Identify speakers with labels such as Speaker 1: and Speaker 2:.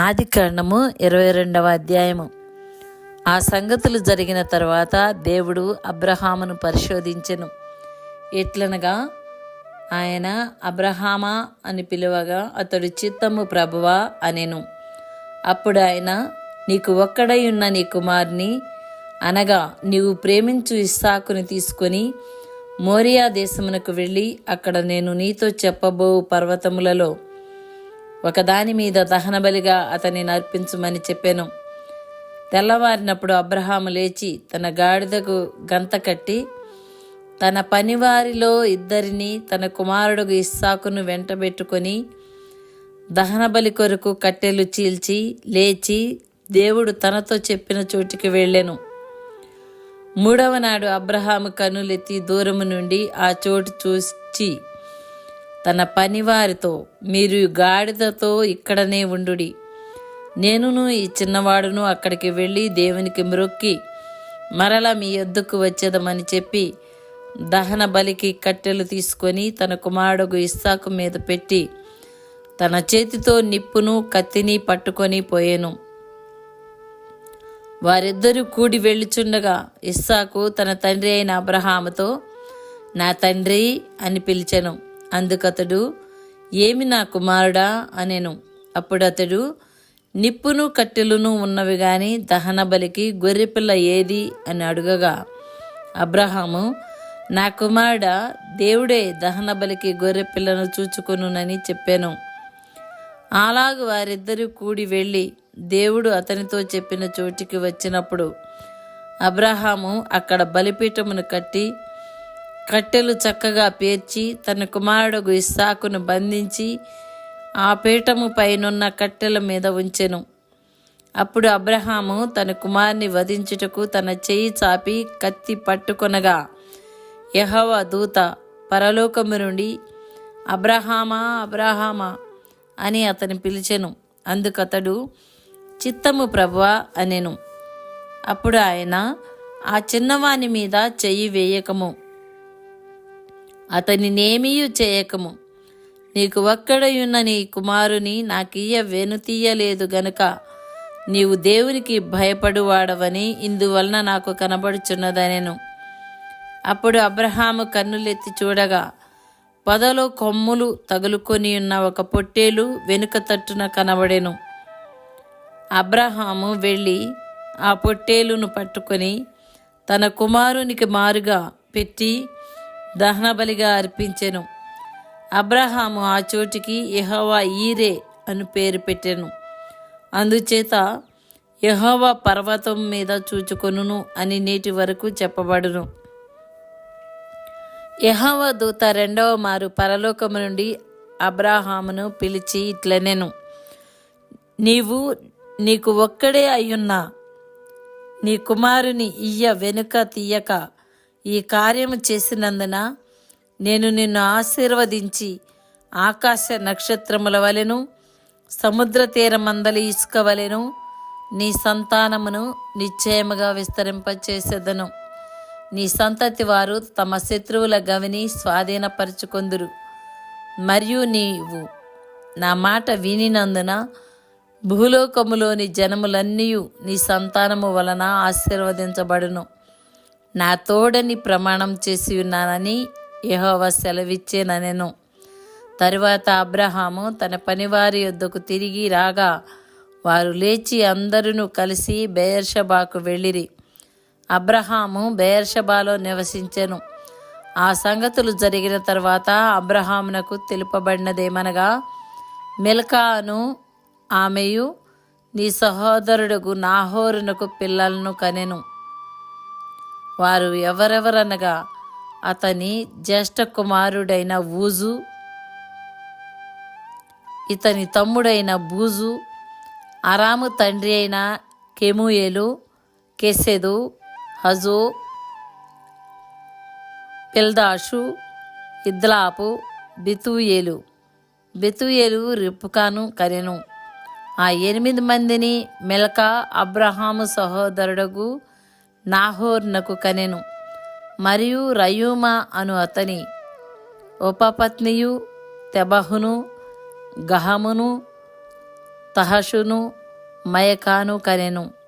Speaker 1: ఆది కాండము ఇరవై రెండవ అధ్యాయము. ఆ సంగతులు జరిగిన తర్వాత దేవుడు అబ్రహామును పరిశోధించెను. ఎట్లనగా ఆయన అబ్రహామా అని పిలువగా అతడు చిత్తము ప్రభువా అనెను. అప్పుడు ఆయన నీకు ఒక్కడై ఉన్న నీ కుమారుని అనగా నీవు ప్రేమించు ఇస్సాకుని తీసుకొని మోరియా దేశమునకు వెళ్ళి అక్కడ నేను నీతో చెప్పబో పర్వతములలో ఒకదాని మీద దహనబలిగా అతనిని అర్పించమని చెప్పాను. తెల్లవారినప్పుడు అబ్రహాము లేచి తన గాడిదకు గంత కట్టి తన పనివారిలో ఇద్దరిని తన కుమారుడు ఇస్సాకును వెంటబెట్టుకొని దహనబలి కొరకు కట్టెలు చీల్చి లేచి దేవుడు తనతో చెప్పిన చోటికి వెళ్ళెను. మూడవ నాడు అబ్రహాము కన్నులెత్తి దూరము నుండి ఆ చోటు చూచి తన పనివారితో మీరు గాడిదతో ఇక్కడనే ఉండుడి. నేనును ఈ చిన్నవాడును అక్కడికి వెళ్ళి దేవునికి మ్రొక్కి మరల మీ ఎద్దుకు వచ్చేదమని చెప్పి దహన బలికి కట్టెలు తీసుకొని తన కుమారుడు ఇస్సాకు మీద పెట్టి తన చేతితో నిప్పును కత్తిని పట్టుకొని పోయాను. వారిద్దరూ కూడి వెళ్ళుచుండగా ఇస్సాకు తన తండ్రి అయిన అబ్రహాముతో నా తండ్రి అని పిలిచెను. అందుకతడు ఏమి నా కుమారుడా? అనెను. అప్పుడు అతడు నిప్పును కట్టెలును ఉన్నవి గాని దహన బలికి గొర్రెపిల్ల ఏది? అని అడుగగా అబ్రహాము నా కుమారుడ దేవుడే దహన బలికి గొర్రెపిల్లను చూచుకొనునని చెప్పాను. అలాగు వారిద్దరూ కూడి వెళ్ళి దేవుడు అతనితో చెప్పిన చోటికి వచ్చినప్పుడు అబ్రహాము అక్కడ బలిపీఠమును కట్టి కట్టెలు చక్కగా పేర్చి తన కుమారుడు ఇస్సాకును బంధించి ఆ పీఠము పైనున్న కట్టెల మీద ఉంచెను. అప్పుడు అబ్రహాము తన కుమారుని వధించుటకు తన చెయ్యి చాపి కత్తి పట్టుకొనగా యహవ దూత పరలోకము నుండి అబ్రహామా అబ్రహామా అని అతని పిలిచెను. అందుకతడు చిత్తము ప్రభువా అనెను. అప్పుడు ఆయన ఆ చిన్నవాని మీద చెయ్యి వేయకము. అతనినేమీయు చేయకము. నీకు ఒక్కడయున్న నీ కుమారుని నాకియ్య వెనుతీయలేదు గనుక నీవు దేవునికి భయపడువాడవని ఇందువలన నాకు కనబడుచున్నదనెను. అప్పుడు అబ్రహాము కన్నులెత్తి చూడగా పొదలో కొమ్ములు తగులుకొని ఉన్న ఒక పొట్టేలు వెనుక తట్టున కనబడెను. అబ్రహాము వెళ్ళి ఆ పొట్టేలును పట్టుకొని తన కుమారునికి మారుగా పెట్టి దహనబలిగా అర్పించెను. అబ్రహాము ఆ చోటికి యహోవా ఈరే అని పేరు పెట్టెను. అందుచేత యహోవా పర్వతం మీద చూచుకొనును అని నేటి వరకు చెప్పబడును. యహోవా దూత రెండవ మారు పరలోకము నుండి అబ్రాహామును పిలిచి ఇట్లనెను. నీవు నీకు ఒక్కడే అయ్యున్నా నీ కుమారుని ఇయ్య వెనుక తీయక ఈ కార్యము చేసినందున నేను నిన్ను ఆశీర్వదించి ఆకాశ నక్షత్రముల వలెను సముద్ర తీరమందలి ఇసుక వలెను నీ సంతానమును నిశ్చయముగా విస్తరింపచేసేదను. నీ సంతతి వారు తమ శత్రువుల గవిని స్వాధీనపరుచుకొందురు. మరియు నీవు నా మాట వినినందున భూలోకములోని జనములన్నీ నీ సంతానము వలన ఆశీర్వదించబడును. నా తోడని ప్రమాణం చేసి ఉన్నానని యహోవ సెలవిచ్చేననెను తరువాత అబ్రహాము తన పనివారి యొద్దకు తిరిగి రాగా వారు లేచి అందరూ కలిసి బెయర్షబాకు వెళ్ళిరి. అబ్రహాము బెయర్షబాలో నివసించెను. ఆ సంగతులు జరిగిన తర్వాత అబ్రహామునకు తెలుపబడినదేమనగా మిల్కాను ఆమెయు నీ సహోదరుడుగు నాహోరునకు పిల్లలను కనెను. వారు ఎవరెవరనగా అతని జ్యేష్ఠ కుమారుడైన ఊజు ఇతని తమ్ముడైన బూజు అరాము తండ్రి అయిన కెముయేలు కెసెదు హజో పిల్దాషు ఇద్లాపు బితుయేలు. బితుయేలు రిప్కాను కరెను. ఆ ఎనిమిది మందిని మెలక అబ్రహాము సహోదరుడగు నాహోర్నకు కనెను. మరియు రయూమా అను అతని ఉపపత్నియు తెబహును గహమును తహషును మయకాను కనెను.